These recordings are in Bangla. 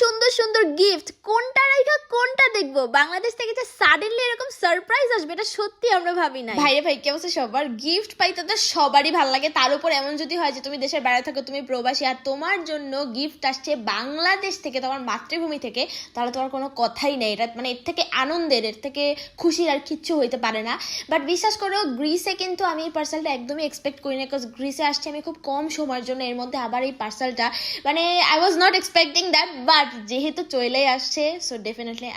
সুন্দর সুন্দর গিফট কোনটা রেখা কোনটা দেখব? বাংলাদেশ থেকে যে সাডেনলি এরকম সারপ্রাইজ আসবে, এটা সত্যি আমরা ভাবি না ভাইরে ভাই, কি অবস্থা সবার? গিফট পাইতে তো সবারই ভালো লাগে। তার উপর এমন যদি হয় যে তুমি দেশের বাইরে থাকো, তুমি প্রবাসী, আর তোমার জন্য গিফট আসছে বাংলাদেশ থেকে, তোমার মাতৃভূমি থেকে, তাহলে তোমার কোনো কথাই নেই। এটা মানে এর থেকে আনন্দের, এর থেকে খুশির আর কিচ্ছু হইতে পারে না। বাট বিশ্বাস করো গ্রিসে কিন্তু আমি এই পার্সেলটা একদমই এক্সপেক্ট করি না বিকজ গ্রিসে আসছে আমি খুব কম সময়ের জন্য, এর মধ্যে আবার এই পার্সেলটা মানে I was not expecting that but যেহেতু চলেই আসছে সো ডেফিনেটলি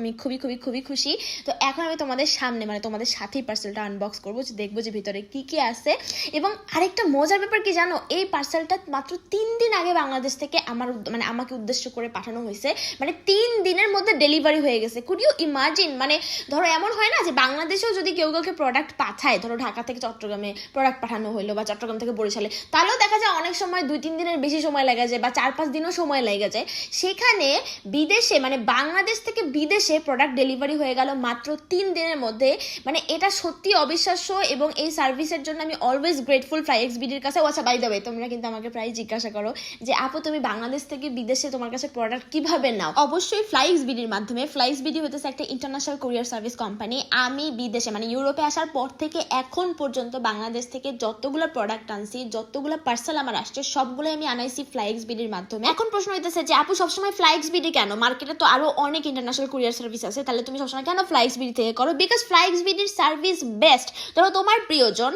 আমি খুবই খুবই খুবই খুশি। তো এখন আমি তোমাদের সামনে মানে তোমাদের সাথেই পার্সেলটা আনবক্স করব, যে দেখব যে ভিতরে কি কি আছে। এবং আরেকটা মজার ব্যাপার কি জানো, এই পার্সেলটা মাত্র তিন দিন আগে বাংলাদেশ থেকে আমার মানে আমাকে উদ্দেশ্য করে পাঠানো হয়েছে। মানে তিন দিনের মধ্যে ডেলিভারি হয়ে গেছে। কুড ইউ ইমাজিন মানে ধরো এমন হয় না যে বাংলাদেশেও যদি কেউ কাউকে প্রোডাক্ট পাঠায়, ধরো ঢাকা থেকে চট্টগ্রামে প্রোডাক্ট পাঠানো হলো বা চট্টগ্রাম থেকে বরিশালে, তাহলেও দেখা যায় অনেক সময় দুই, তিন দিনের বেশি সময় লেগে যায় বা চার, পাঁচ দিনও সময় লেগে যায়। সেখানে বিদেশে মানে বাংলাদেশ থেকে বিদেশে প্রোডাক্ট ডেলিভারি হয়ে গেল মাত্র তিন দিনের মধ্যে। মানে এটা সত্যি অবিশ্বাস্য এবং এই সার্ভিসের জন্য আমি অলওয়েজ গ্রেটফুল ফ্লাই এক্স বিডির কাছে। আচ্ছা বাই দেবে তোমরা কিন্তু আমাকে প্রায় জিজ্ঞাসা করো যে, আপু, তুমি বাংলাদেশ থেকে বিদেশে তোমার কাছে প্রোডাক্ট কীভাবে নাও? অবশ্যই ফ্লাইক্স বিডির মাধ্যমে। ফ্লাইক্স বিডি হতেছে একটা ইন্টারন্যাশনাল কুরিয়ার সার্ভিস কোম্পানি আমি বিদেশে মানে ইউরোপে আসার পর থেকে এখন পর্যন্ত বাংলাদেশ থেকে যতগুলো প্রোডাক্ট আনছি, যতগুলো পার্সেল আমার আসছে সবগুলো আমি আনাইছি ফ্লাইক্স বিডির মাধ্যমে। এখন প্রশ্ন হইতেছে যে, আপু, সবসময় ফ্লাইক্স বিডি কেন? মার্কেটে তো আরও অনেক ইন্টারন্যাশনাল কুরিয়ার সার্ভিস আছে, তাহলে তুমি সবসময় কেন ফ্লাইক্স বিডি থেকে করো? বিকজ ফ্লাইক্স বিডির সার্ভিস বেস্ট ধরো তোমার প্রিয়জন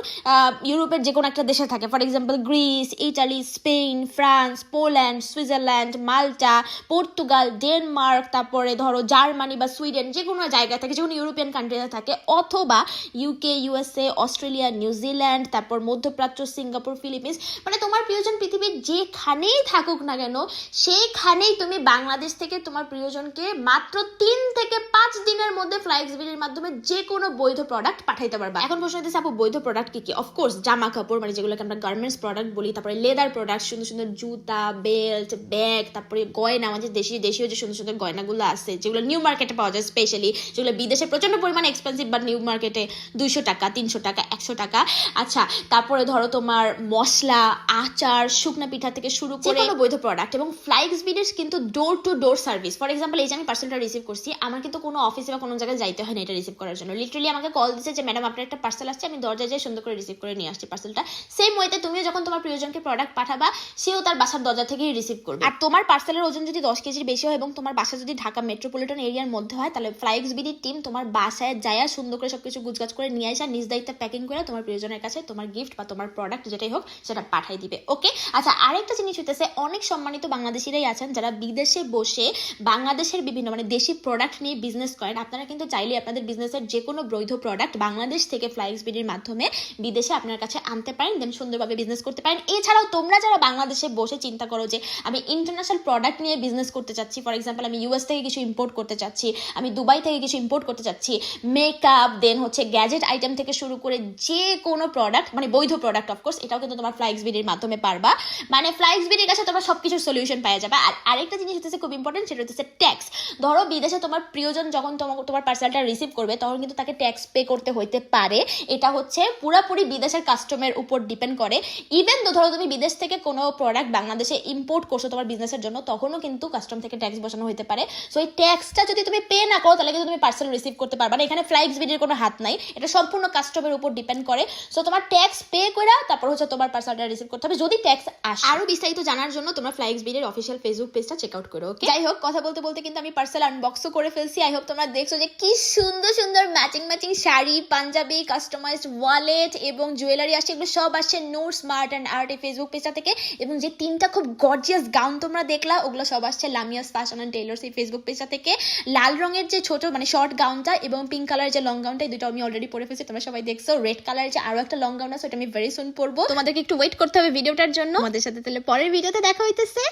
ইউরোপের যে কোনো একটা দেশে থাকে for example Greece Italy Spain France Poland Switzerland Malta Portugal Denmark তারপরে ধরো জার্মানি বা সুইডেন যে কোনো জায়গায় থাকে যে কোনো ইউরোপিয়ান কান্ট্রিতে থাকে, অথবা ইউকে ইউএসএ অস্ট্রেলিয়া নিউজিল্যান্ড তারপর মধ্যপ্রাচ্য সিঙ্গাপুর ফিলিপিন্স মানে তোমার প্রিয়জন পৃথিবীর যেখানেই থাকুক না কেন সেইখানেই তুমি বাংলাদেশ থেকে তোমার প্রিয়জনকে মাত্র তিন থেকে পাঁচ দিনের মধ্যে ফ্লাইক্স বিলির মাধ্যমে যে কোনো বৈধ প্রোডাক্ট পাঠাইতে পারবা। এখন প্রশ্ন হইতেছে আপু, বৈধ প্রোডাক্ট কি কি? অফকোর্স জামা কাপড় মানে যেগুলোকে আমরা গার্মেন্টস প্রোডাক্ট বলি, তারপরে লেদার প্রোডাক্ট সুন্দর সুন্দর জুতা বেল্ট ব্যাগ তারপরে গয়না, আমাদের দেশীয় দেশীয় যে সুন্দর সুন্দর গয়নাগুলো আছে, যেগুলো নিউ মার্কেটে পাওয়া যায় স্পেশালি যেগুলো বিদেশে প্রচণ্ড পরিমাণে এক্সপেন্সিভ বা নিউ মার্কেটে দুইশো টাকা, তিনশো টাকা, একশো টাকা। আচ্ছা তারপরে ধরো তোমার মশলা, আচার, শুকনা পিঠা থেকে শুরু করে বৈধ প্রোডাক্ট এবং ফ্লাইক্স বিডের কিন্তু door to door service for example এই যে আমি পার্সেলটা রিসিভ করছি, আমার কিন্তু কোনো অফিসে বা কোনো জায়গায় যাইতে হয় না এটা রিসিভ করার জন্য। লিটারালি আমাকে কল দিচ্ছে যে ম্যাডাম আপনার একটা পার্সেল আসছে, আমি দরজায় যেয়ে সুন্দর করে রিসিভ করে নিয়ে আসছি পার্সেলটা সেম ওয়েতে তুমিও যখন তোমার প্রিয়জনকে প্রোডাক্ট পাঠাবা, সেও তার বাসার দরজা থেকেই রিসিভ করবে। আর তোমার পার্সেলের ওজন যদি দশ কেজির বেশি হয় এবং তোমার বাসা যদি ঢাকা মেট্রোপলিটন এরিয়ার মধ্যে হয়, তাহলে ফ্লাইক্স বিডির টিম তোমার বাসায় যায়া সুন্দর করে সবকিছু গুজগাছ করে নিয়ে আসা, নিজ দায়িত্বে প্যাকিং করে তোমার প্রিয়জনের কাছে তোমার গিফট বা তোমার প্রোডাক্ট যেটাই হোক, সেটা পাঠাই দিবে। ওকে আচ্ছা আরেকটা জিনিস হইতেছে, অনেক সম্মানিত বাংলাদেশিরাই আছেন যারা বিদেশে বসে বাংলাদেশের বিভিন্ন মানে দেশি প্রোডাক্ট নিয়ে বিজনেস করেন, আপনারা কিন্তু চাইলে আপনাদের বিজনেসের যে কোনো বৈধ প্রোডাক্ট বাংলাদেশ থেকে ফ্লাইক্স বিডির মাধ্যমে বিদেশে আপনার কাছে আনতে পারেন দেন সুন্দরভাবে বিজনেস করতে পারেন। এছাড়াও তোমরা যারা বাংলাদেশে বসে চিন্তা করো যে আমি ইন্টারন্যাশনাল প্রোডাক্ট নিয়ে বিজনেস করতে চাচ্ছি ফর এক্সাম্পল আমি ইউএস থেকে কিছু ইম্পোর্ট করতে চাচ্ছি, আমি দুবাই থেকে কিছু ইম্পোর্ট করতে চাচ্ছি মেকআপ দেন হচ্ছে গ্যাজেট আইটেম থেকে শুরু করে যে কোনো প্রোডাক্ট মানে বৈধ প্রোডাক্ট অফকোর্স এটাও কিন্তু তোমার ফ্লাইক্স বিডির মাধ্যমে পারবা। মানে ফ্লাইক্স বিডির কাছে তোমার সব কিছুর সলিউশন পাওয়া যাবে। আর আরেকটা জিনিস হচ্ছে খুব ইম্পর্টেন্ট সেটা হচ্ছে ট্যাক্স ধরো বিদেশে তোমার প্রিয়জন যখন তোমার পার্সেলটা রিসিভ করবে, তখন কিন্তু তাকে ট্যাক্স পে করতে হইতে পারে। এটা হচ্ছে পুরোপুরি বিদেশের কাস্টমের উপর ডিপেন্ড করে। ইভেন ধরো তুমি বিদেশ থেকে কোনো প্রোডাক্ট বাংলাদেশে ইম্পোর্ট করছ তোমার বিজনেসের জন্য, তখনও কিন্তু কাস্টম থেকে ট্যাক্স বসানো হতে পারে। সো এই ট্যাক্সটা যদি তুমি পে না করো, তাহলে কিন্তু তুমি পার্সেল রিসিভ করতে পারবে না। এখানে ফ্লাইক্স বিডির কোনো হাত নাই। এটা সম্পূর্ণ কাস্টমের উপর ডিপেন্ড করে। সো তোমার ট্যাক্স পে করে তারপর হচ্ছে তোমার পার্সেলটা রিসিভ করতে হবে। যদি ট্যাক্স আসে আরও বিস্তারিত জানার জন্য তোমরা ফ্লাইক্স বিডির অফিসিয়াল ফেসবুক পেজটা চেক আউট করো ওকে যাই হোক, কথা বলতে বলতে কিন্তু আমি পার্সেল আনবক্সও করে ফেলছি। আই হোপ তোমরা দেখছ যে কি সুন্দর সুন্দর matching matching sari, Punjabi customized wallet এবং জুয়েলারি আসছে। এগুলো সব আসছে নূর স্মার্ট অ্যান্ড আর্ট এই ফেসবুক পেজটা থেকে। এবং যে তিনটা খুব গর্জিয়াস গাউন তোমরা দেখলা, ওগুলো সব আসছে লামিয়াস ফ্যাশন অ্যান্ড টেলার্স এই ফেসবুক পেজটা থেকে। লাল রঙের যে ছোট মানে শর্ট গাউনটা এবং পিঙ্ক কালারের যে লং গাউনটা এই দুটো আমি অলরেডি পরে ফেলছি, তোমরা সবাই দেখছ। রেড কালারের যে আরও একটা লং গাউন আছে, ওটা আমি ভেরি সুন পরবো। তোমাদেরকে একটু ওয়েট করতে হবে ভিডিওটার জন্য। আমাদের সাথে তাহলে পরের ভিডিওতে দেখা হইতেছে।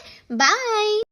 বাই